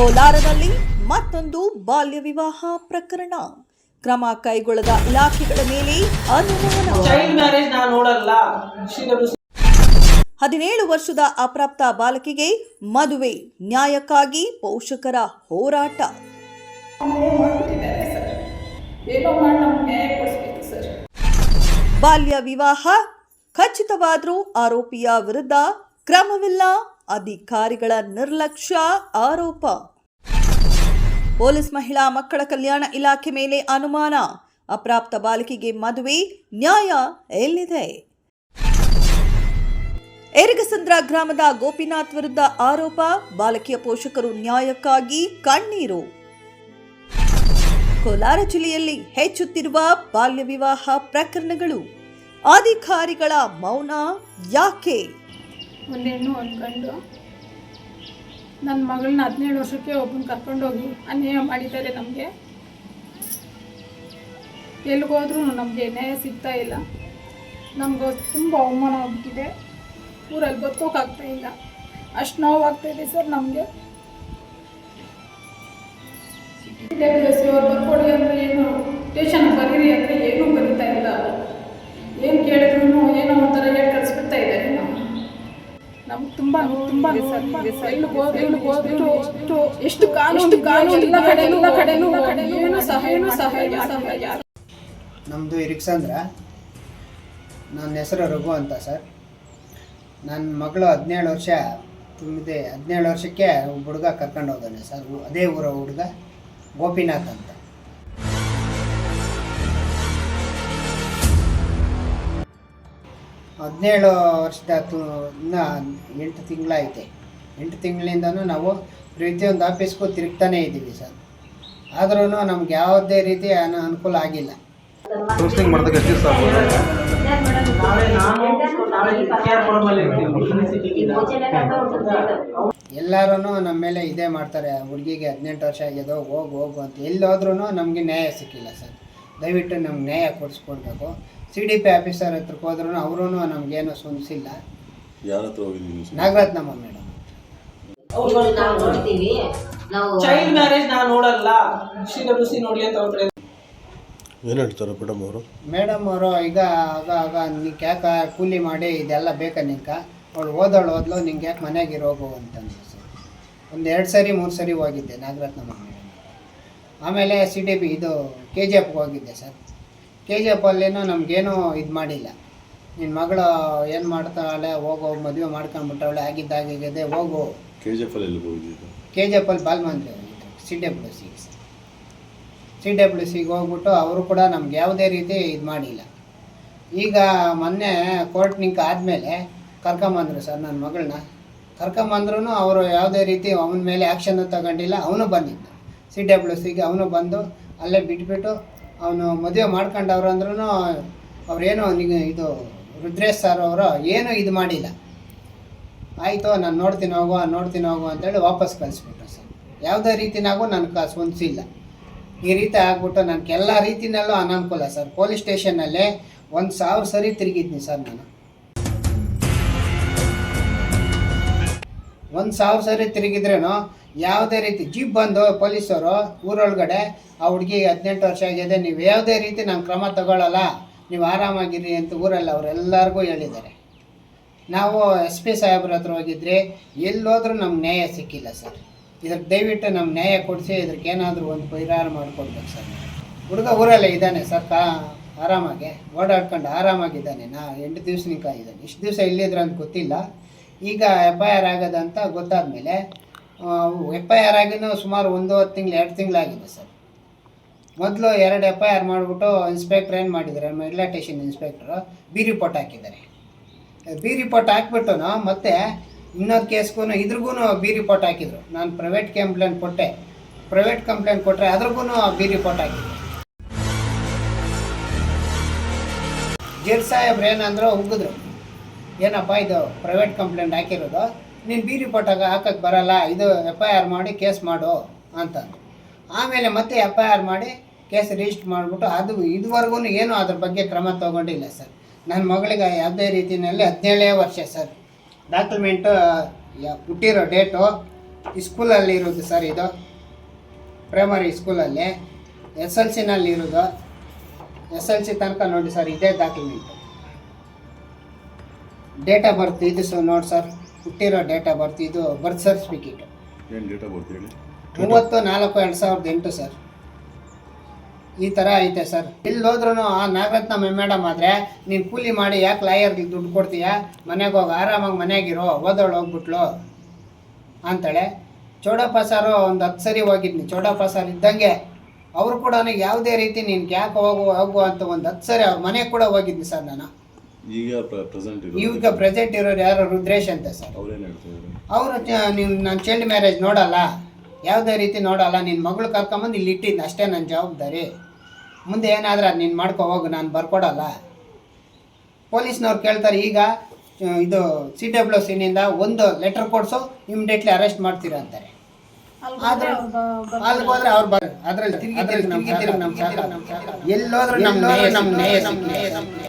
ಕೋಲಾರದಲ್ಲಿ ಮತ್ತೊಂದು ಬಾಲ್ಯ ವಿವಾಹ ಪ್ರಕರಣ. ಕ್ರಮ ಕೈಗೊಳ್ಳದ ಇಲಾಖೆಗಳ ಮೇಲೆ ಅನುಮಾನ. ಹದಿನೇಳು ವರ್ಷದ ಅಪ್ರಾಪ್ತ ಬಾಲಕಿಗೆ ಮದುವೆ ನ್ಯಾಯಕ್ಕಾಗಿ ಪೋಷಕರ ಹೋರಾಟ. ಬಾಲ್ಯ ವಿವಾಹ ಖಚಿತವಾದರೂ ಆರೋಪಿಯ ವಿರುದ್ಧ ಕ್ರಮವಿಲ್ಲ. ಅಧಿಕಾರಿಗಳ ನಿರ್ಲಕ್ಷ್ಯ ಆರೋಪ. ಪೊಲೀಸ್ ಮಹಿಳಾ ಮಕ್ಕಳ ಕಲ್ಯಾಣ ಇಲಾಖೆ ಮೇಲೆ ಅನುಮಾನ. ಅಪ್ರಾಪ್ತ ಬಾಲಕಿಗೆ ಮದುವೆ, ನ್ಯಾಯ ಎಲ್ಲಿದೆ? ಎರಗಸಂದ್ರ ಗ್ರಾಮದ ಗೋಪಿನಾಥ್ ವಿರುದ್ಧ ಆರೋಪ, ಬಾಲಕಿಯ ಪೋಷಕರು ನ್ಯಾಯಕ್ಕಾಗಿ ಕಣ್ಣೀರು. ಕೋಲಾರ ಜಿಲ್ಲೆಯಲ್ಲಿ ಹೆಚ್ಚುತ್ತಿರುವ ಬಾಲ್ಯ ವಿವಾಹ ಪ್ರಕರಣಗಳು. ಅಧಿಕಾರಿಗಳ ಮೌನ ಯಾಕೆ? ನನ್ನ ಮಗಳನ್ನ ಹದಿನೇಳು ವರ್ಷಕ್ಕೆ ಒಬ್ಬನ ಕರ್ಕೊಂಡೋಗಿ ಅನ್ಯಾಯ ಮಾಡಿದ್ದಾರೆ ನಮಗೆ. ಎಲ್ಲಿಗೋದ್ರೂ ನಮಗೆ ನ್ಯಾಯ ಸಿಗ್ತಾ ಇಲ್ಲ. ನಮ್ಗೆ ತುಂಬ ಅವಮಾನ ಆಗ್ಬಿಟ್ಟಿದೆ. ಊರಲ್ಲಿ ಬದುಕೋಕ್ಕಾಗ್ತಾ ಇಲ್ಲ. ಅಷ್ಟು ನೋವಾಗ್ತಾ ಇದೆ ಸರ್ ನಮಗೆ. ಬರ್ಕೊಡಿ ಅಂದರೆ ಏನು? ಸ್ಟೇಷನ್ ಬರೀರಿ ಅಂದರೆ ಬರೀತಾ ಇಲ್ಲ ಏನು ಕೇಳಿದ್ರು ಏನೋ ಒಂಥರ ಹೇಳಿ ಕಳಿಸ್ಬಿಡ್ತಾ ಇದ್ದಾರೆ ನಾವು ನಮ್ಗೆ ತುಂಬ ತುಂಬ ಅಂದ್ರ ಎಷ್ಟು ಕಾನೂನು ಕಾನೂನು ಎಲ್ಲ ಕಡೆ ಎಲ್ಲ ಕಡೆನೂ ಏನು ಸಹಾಯ ಸಹಾಯ ಸಹಾಯ ನಮ್ಮದು ಇರಿಕ್ಸಂದ್ರ ನನ್ನ ಹೆಸರು ರಘು ಅಂತ ಸರ್. ನನ್ನ ಮಗಳು ಹದಿನೇಳು ವರ್ಷ ತುಂಬಿದೆ ಹದಿನೇಳು ವರ್ಷಕ್ಕೆ ಹುಡುಗ ಕರ್ಕೊಂಡು ಹೋದಾನೆ ಸರ್ ಅದೇ ಊರ ಹುಡುಗ ಗೋಪಿನಾಥ್ ಅಂತ. ಹದಿನೇಳು ವರ್ಷದ ತು ಇನ್ನು ಎಂಟು ತಿಂಗಳೈತೆ ಎಂಟು ತಿಂಗಳಿಂದನೂ ನಾವು ಪ್ರತಿಯೊಂದು ಆಫೀಸ್ಗೂ ತಿರುಗ್ತಾನೆ ಇದ್ದೀವಿ ಸರ್. ಆದ್ರೂ ನಮ್ಗೆ ಯಾವುದೇ ರೀತಿ ಅನ ಅನುಕೂಲ ಆಗಿಲ್ಲ. ಕೌನ್ಸಿಲಿಂಗ್ ಎಷ್ಟು ದಿವಸ ಎಲ್ಲರೂ ನಮ್ಮ ಮೇಲೆ ಇದೇ ಮಾಡ್ತಾರೆ. ಹುಡುಗಿಗೆ ಹದಿನೆಂಟು ವರ್ಷ ಆಗಿದೆ ಹೋಗು ಹೋಗು ಅಂತ. ಎಲ್ಲೋದ್ರೂ ನಮಗೆ ನ್ಯಾಯ ಸಿಕ್ಕಿಲ್ಲ ಸರ್. ದಯವಿಟ್ಟು ನಮ್ಗೆ ನ್ಯಾಯ ಕೊಡಿಸ್ಕೊಡ್ಬೇಕು. ಸಿ ಡಿ ಪಿ ಆಫೀಸರ್ ಹತ್ರಕ್ಕೆ ಹೋದ್ರೂ ಅವರು ನಮಗೇನು ಸುನಿಸಿಲ್ಲ ಯಾರ ಹತ್ರ ಹೋಗಿದ್ದೀನಿ ಸರ್ ನಾಗರತ್ನಮ್ಮ ಮೇಡಮ್ ನಾವು ನೋಡ್ತೀವಿ. ನಾವು ಚೈಲ್ಡ್ ಮ್ಯಾರೇಜ್ ನಾನು ನೋಡಲ್ಲ. ಸಿ ಡಬ್ಲ್ಯೂ ಸಿ ನೋಡ್ಲಿ ಅಂತ ಅವ್ರ ಕಡೆ ಏನು ಹೇಳ್ತಾರೆ ಮೇಡಮ್ ಅವರು? ಮೇಡಮ್ ಅವರು ಈಗ ಆಗ ಆಗ ನಿಂಗೆ ಯಾಕೆ ಕೂಲಿ ಮಾಡಿ ಇದೆಲ್ಲ ಬೇಕಾ ನಿಂಕ ಅವಳು ಓದೋಳು ಓದ್ಲು ನಿಂಗೆ ಯಾಕೆ ಮನೆಗೆ ಇರೋಗು ಅಂತಂದ್ರು ಸರ್. ಒಂದು ಎರಡು ಸರಿ ಮೂರು ಸರಿ ಹೋಗಿದ್ದೆ ನಾಗರತ್ನಮ್ಮ ಮೇಡಮ್ ಆಮೇಲೆ ಸಿ ಡಿ ಬಿ ಇದು ಕೆ ಜಿ ಎಫ್ಗೆ ಹೋಗಿದ್ದೆ ಸರ್. ಕೆ ಜಿ ಎಫ್ ಅಲ್ಲೇನೋ ನಮಗೇನೂ ಇದು ಮಾಡಿಲ್ಲ. ನಿನ್ನ ಮಗಳು ಏನು ಮಾಡ್ತಾಳೆ ಹೋಗು ಮದುವೆ ಮಾಡ್ಕೊಂಡ್ಬಿಟ್ಟವಳೆ ಆಗಿದ್ದಾಗಿದೆ ಹೋಗು. ಕೆ ಜಿ ಎಫ್ ಅಲ್ಲಿ ಕೆ ಜಿ ಎಫ್ ಅಲ್ಲಿ ಬಾಲ್ಮಂದ್ರೆ C W C C W ಸಿಗೆ ಹೋಗ್ಬಿಟ್ಟು ಅವರು ಕೂಡ ನಮ್ಗೆ ಯಾವುದೇ ರೀತಿ ಇದು ಮಾಡಿಲ್ಲ. ಈಗ ಮೊನ್ನೆ ಕೋರ್ಟ್ ನಿಂಕ ಆದಮೇಲೆ ಕರ್ಕೊಂಬಂದರು ಸರ್ ನನ್ನ ಮಗಳನ್ನ. ಕರ್ಕೊಂಬಂದ್ರೂ ಅವರು ಯಾವುದೇ ರೀತಿ ಅವನ ಮೇಲೆ ಆ್ಯಕ್ಷನ್ ತಗೊಂಡಿಲ್ಲ ಅವನು ಬಂದಿದ್ದ. ಸಿ ಡಬ್ಲ್ಯೂ ಸಿಗೆ ಅವನು ಬಂದು ಅಲ್ಲೇ ಬಿಟ್ಬಿಟ್ಟು ಅವನು ಮದುವೆ ಮಾಡ್ಕೊಂಡವ್ರು ಅಂದ್ರೂ ಅವ್ರೇನು ನಿಮಗೆ ಇದು ರುದ್ರೇಶ್ ಸರ್ ಅವರು ಏನೂ ಇದು ಮಾಡಿಲ್ಲ. ಆಯಿತು, ನಾನು ನೋಡ್ತೀನಿ ಹೋಗು ನೋಡ್ತೀನಿ ಹೋಗು ಅಂತೇಳಿ ವಾಪಸ್ ಕಳಿಸ್ಬಿಟ್ರು ಸರ್ ಯಾವುದೇ ರೀತಿನಾಗೂ ನನ್ನ ಕಾಸು ಹೊಂದಿಸಿಲ್ಲ. ಈ ರೀತಿ ಆಗ್ಬಿಟ್ಟು ನನಗೆ ಎಲ್ಲ ರೀತಿನಲ್ಲೂ ಅನಾನುಕೂಲ ಸರ್ ಪೊಲೀಸ್ ಸ್ಟೇಷನ್ನಲ್ಲೇ ಒಂದು ಸಾವಿರ ಸರಿ ತಿರುಗಿದ್ನಿ ಸರ್ ನಾನು. ಒಂದು ಸಾವಿರ ಸರಿ ತಿರುಗಿದ್ರೇನು ಯಾವುದೇ ರೀತಿ ಜೀಪ್ ಬಂದು ಪೊಲೀಸರು ಊರೊಳಗಡೆ, ಆ ಹುಡುಗಿಗೆ ಹದಿನೆಂಟು ವರ್ಷ ಆಗಿದೆ, ನೀವು ಯಾವುದೇ ರೀತಿ ನಾನು ಕ್ರಮ ತಗೊಳ್ಳಲ್ಲ ನೀವು ಆರಾಮಾಗಿರಿ ಅಂತ ಊರಲ್ಲಿ ಅವರೆಲ್ಲರಿಗೂ ಹೇಳಿದ್ದಾರೆ. ನಾವು ಎಸ್ ಪಿ ಸಾಹೇಬ್ರ ಹತ್ರ ಹೋಗಿದ್ರಿ ಎಲ್ಲೋದ್ರೂ ನಮ್ಗೆ ನ್ಯಾಯ ಸಿಕ್ಕಿಲ್ಲ ಸರ್. ಇದಕ್ಕೆ ದಯವಿಟ್ಟು ನಮ್ಗೆ ನ್ಯಾಯ ಕೊಡಿಸಿ ಇದಕ್ಕೆ ಏನಾದರೂ ಒಂದು ಪರಿಹಾರ ಮಾಡಿಕೊಡ್ಬೇಕು ಸರ್. ಹುಡುಗ ಊರಲ್ಲೇ ಇದ್ದಾನೆ ಸರ್, ಕಾ ಆರಾಮಾಗಿ, ಓಡಾಡ್ಕೊಂಡು ಆರಾಮಾಗಿದ್ದಾನೆ, ನಾ ಎಂಟು ದಿವ್ಸನಿಕ ಇದ್ದಾನೆ ಇಷ್ಟು ದಿವಸ ಇಲ್ಲಿದ್ರೆ ಅಂತ ಗೊತ್ತಿಲ್ಲ. ಈಗ ಎಫ್ ಐ ಆರ್ ಆಗೋದಂತ ಗೊತ್ತಾದಮೇಲೆ ಎಫ್ ಐ ಆರ್ ಆಗಿನೂ ಸುಮಾರು ಒಂದೂವರೆ ತಿಂಗಳು, ಎರಡು ತಿಂಗಳಾಗಿದೆ ಸರ್. ಮೊದಲು ಎರಡು ಎಫ್ ಐ ಆರ್ ಮಾಡಿಬಿಟ್ಟು ಇನ್ಸ್ಪೆಕ್ಟ್ರ್ ಏನು ಮಾಡಿದ್ದಾರೆ? ಮಹಿಳಾ ಇನ್ಸ್ಪೆಕ್ಟ್ರು ಬಿ ರಿಪೋರ್ಟ್ ಹಾಕಿದ್ದಾರೆ. ಬಿ ರಿಪೋರ್ಟ್ ಹಾಕ್ಬಿಟ್ಟು ಮತ್ತೆ ಇನ್ನೊಂದು ಕೇಸ್ಗೂ ಇದ್ರಿಗೂ ಬಿ ರಿಪೋರ್ಟ್ ಹಾಕಿದ್ರು. ನಾನು ಪ್ರೈವೇಟ್ ಕಂಪ್ಲೇಂಟ್ ಕೊಟ್ಟೆ. ಪ್ರೈವೇಟ್ ಕಂಪ್ಲೇಂಟ್ ಕೊಟ್ಟರೆ ಅದ್ರಿಗೂ ಬಿ ರಿಪೋರ್ಟ್ ಹಾಕಿದ್ರು. ಜೈಲ್ ಸಾಹೇಬ್ರು ಏನಂದ್ರೆ ಉಗಿದ್ರು ಏನಪ್ಪ ಇದು ಪ್ರೈವೇಟ್ ಕಂಪ್ಲೇಂಟ್ ಹಾಕಿರೋದು? ನೀನು ಬಿ ರಿಪೋರ್ಟ್ ಆಗ ಹಾಕಕ್ಕೆ ಬರಲ್ಲ, ಇದು ಎಫ್ ಐ ಆರ್ ಮಾಡಿ ಕೇಸ್ ಮಾಡು ಅಂತ. ಆಮೇಲೆ ಮತ್ತೆ ಎಫ್ ಐ ಆರ್ ಮಾಡಿ ಕೇಸ್ ರಿಜಿಸ್ಟರ್ ಮಾಡಿಬಿಟ್ಟು ಅದು ಇದುವರೆಗೂ ಏನೂ ಅದ್ರ ಬಗ್ಗೆ ಕ್ರಮ ತಗೊಂಡಿಲ್ಲ ಸರ್. ನನ್ನ ಮಗಳಿಗೆ ಯಾವುದೇ ರೀತಿಯಲ್ಲಿ ಹದಿನೇಳೇ ವರ್ಷ ಸರ್. ಡಾಕ್ಯುಮೆಂಟು ಹುಟ್ಟಿರೋ ಡೇಟು ಸ್ಕೂಲಲ್ಲಿ ಇರೋದು ಸರ್ ಇದು. ಪ್ರೈಮರಿ ಸ್ಕೂಲಲ್ಲಿ ಎಸ್ ಎಲ್ ಸಿನಲ್ಲಿ ಇರೋದು. ಎಸ್ ಎಲ್ ಸಿ ತನಕ ನೋಡಿ ಸರ್ ಇದೇ ಡಾಕ್ಯುಮೆಂಟ್ ಡೇಟ್ ಆಫ್ ಬರ್ತ್ ಇದು ಸರ್ ನೋಡಿ ಸರ್ ಹುಟ್ಟಿರೋ ಡೇಟ್ ಆಫ್ ಬರ್ತ್ ಇದು ಬರ್ತ್ ಸರ್ಟಿಫಿಕೇಟ್ ಏನು ಡೇಟ್ ಆಫ್ ಬರ್ತ್ ಹೇಳಿ? ಮೂವತ್ತು ನಾಲ್ಕು ಎರಡು ಸಾವಿರದ ಎಂಟು ಸರ್ ಈ ಥರ ಐತೆ ಸರ್ ಇಲ್ಲಿ ಹೋದ್ರೂ ಆ ನಾಗರತ್ನ ಮೇಡಮ್ ಆದರೆ ನೀನು ಕೂಲಿ ಮಾಡಿ ಯಾಕೆ ಲಾಯರ್ಗೆ ದುಡ್ಡು ಕೊಡ್ತೀಯ? ಮನೆಗೆ ಹೋಗಿ ಆರಾಮಾಗಿ ಮನೆಯಾಗಿರೋ ಓದೋಳು ಹೋಗ್ಬಿಟ್ಲು ಅಂತಾಳೆ. ಚೌಡಪ್ಪ ಸಾರು ಒಂದು ಹತ್ತು ಸರಿ ಹೋಗಿದ್ನಿ. ಚೌಡಪ್ಪ ಸಾರ್ ಇದ್ದಂಗೆ ಅವರು ಕೂಡ ಯಾವುದೇ ರೀತಿ ನೀನು ಯಾಕೆ ಹೋಗು ಹೋಗು ಅಂತ ಒಂದು ಹತ್ತು ಸರಿ ಅವ್ರ ಮನೆಗೆ ಕೂಡ ಹೋಗಿದ್ನಿ ಸರ್ ನಾನು. ಈಗ ಪ್ರೆಸೆಂಟ್ ಈಗ ಪ್ರೆಸೆಂಟ್ ಇರೋರು ಯಾರು? ರುದ್ರೇಶ್ ಅಂತ ಸರ್. ಅವ್ರೇನು ಹೇಳ್ತಿದ್ದಾರೆ? ಅವರು ನೀನು ನಾನು ಚೈಲ್ಡ್ ಮ್ಯಾರೇಜ್ ನೋಡಲ್ಲ. ಯಾವುದೇ ರೀತಿ ನೋಡಲ್ಲ. ನಿನ್ನ ಮಗಳು ಕರ್ಕೊಂಬಂದು ಇಲ್ಲಿ ಇಟ್ಟಿದ್ದು ಅಷ್ಟೇ ನನ್ನ ಜವಾಬ್ದಾರಿ. ಮುಂದೆ ಏನಾದ್ರೆ ಅದು ನೀನು ಮಾಡ್ಕೊ ಹೋಗು. ನಾನು ಬರ್ಕೊಡಲ್ಲ. ಪೊಲೀಸ್ನವ್ರು ಕೇಳ್ತಾರೆ ಈಗ ಇದು ಸಿ ಡಬ್ಲ್ಯೂ ಸಿನಿಂದ ಒಂದು ಲೆಟರ್ ಕೊಡಿಸು ಇಮಿಡಿಯೇಟ್ಲಿ ಅರೆಸ್ಟ್ ಮಾಡ್ತೀರಾ ಅಂತಾರೆ. ಆದ್ರೆ ಅಲ್ಲಿಗೆ ಹೋದ್ರೆ ಅವ್ರು ಬರ್ ಅದ್ರಲ್ಲಿ ತಿರುಗಿ ತಿರುಗಿ ನಮ್ಮ ಎಲ್ಲೋದ್ರೂ ನಮ್ಮ ನಮ್ಮ.